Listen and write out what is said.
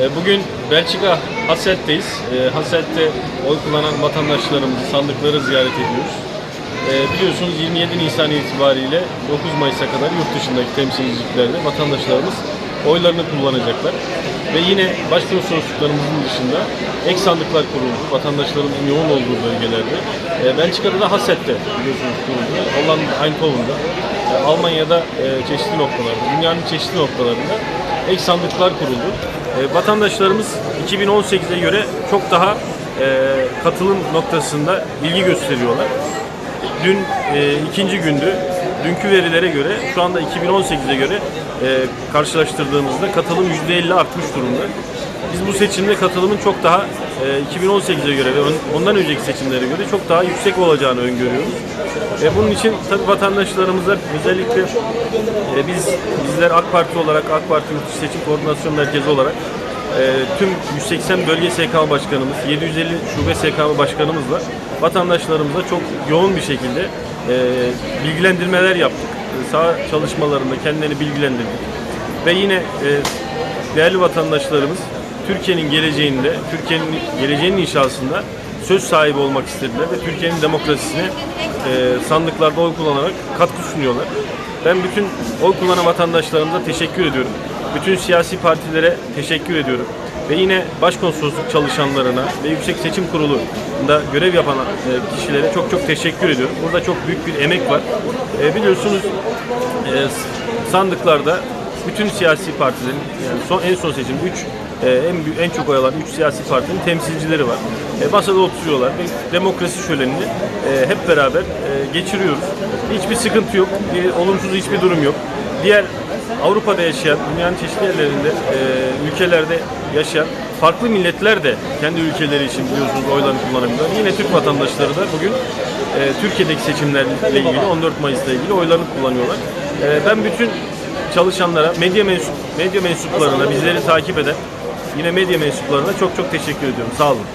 E, Bugün Belçika Hasselt'teyiz. E, Hasselt'te oy kullanan vatandaşlarımızı, sandıkları ziyaret ediyoruz. E, Biliyorsunuz 27 Nisan itibariyle 9 Mayıs'a kadar yurt dışındaki temsilciliklerde vatandaşlarımız oylarını kullanacaklar. Ve yine başkonsolosluklarımızın dışında ek sandıklar kuruldu. Vatandaşlarımızın yoğun olduğu bölgelerde. Belçika'da da Hasselt'te biliyorsunuz kuruldu. Hollanda, Eindhoven'da. Almanya'da e, çeşitli noktalarda, dünyanın çeşitli noktalarında ek sandıklar kuruldu. E, vatandaşlarımız 2018'e göre çok daha e, katılım noktasında ilgi gösteriyorlar. Dün e, ikinci gündü. Dünkü verilere göre şu anda 2018'e göre e, karşılaştırdığımızda katılım %50 artmış durumda. Biz bu seçimde katılımın çok daha 2018'e göre ve on- ondan önceki seçimlere göre çok daha yüksek olacağını öngörüyoruz. E, bunun için tabii vatandaşlarımıza özellikle e, biz bizler AK Parti olarak AK Parti Yurt Seçim Koordinasyon Merkezi olarak e, tüm 180 bölge SK başkanımız, 750 şube SK başkanımızla vatandaşlarımıza çok yoğun bir şekilde e, bilgilendirmeler yaptık. E, Saha çalışmalarında kendilerini bilgilendirdik. Ve yine e, değerli vatandaşlarımız Türkiye'nin geleceğinde, Türkiye'nin geleceğinin inşasında söz sahibi olmak istediler ve Türkiye'nin demokrasisine e, sandıklarda oy kullanarak katkı sunuyorlar. Ben bütün oy kullanan vatandaşlarımıza teşekkür ediyorum. Bütün siyasi partilere teşekkür ediyorum. Ve yine başkonsolosluk çalışanlarına ve Yüksek Seçim Kurulu'nda görev yapan e, kişilere çok çok teşekkür ediyorum. Burada çok büyük bir emek var. E, biliyorsunuz e, sandıklarda bütün siyasi partilerin yani son en son seçim 3 en büyük- en çok oy alan 3 siyasi partinin temsilcileri var. E, masada oturuyorlar ve demokrasi şölenini e, hep beraber e, geçiriyoruz. Hiçbir sıkıntı yok. Bir olumsuz hiçbir durum yok. Diğer Avrupa'da yaşayan, dünyanın çeşitli yerlerinde, e, ülkelerde yaşayan farklı milletler de kendi ülkeleri için biliyorsunuz oylarını kullanabiliyorlar. Yine Türk vatandaşları da bugün e, Türkiye'deki seçimlerle ilgili 14 Mayıs'la ilgili oylarını kullanıyorlar. E, ben bütün çalışanlara, medya mensup medya mensuplarına, bizleri takip eden yine medya mensuplarına çok çok teşekkür ediyorum. Sağ olun.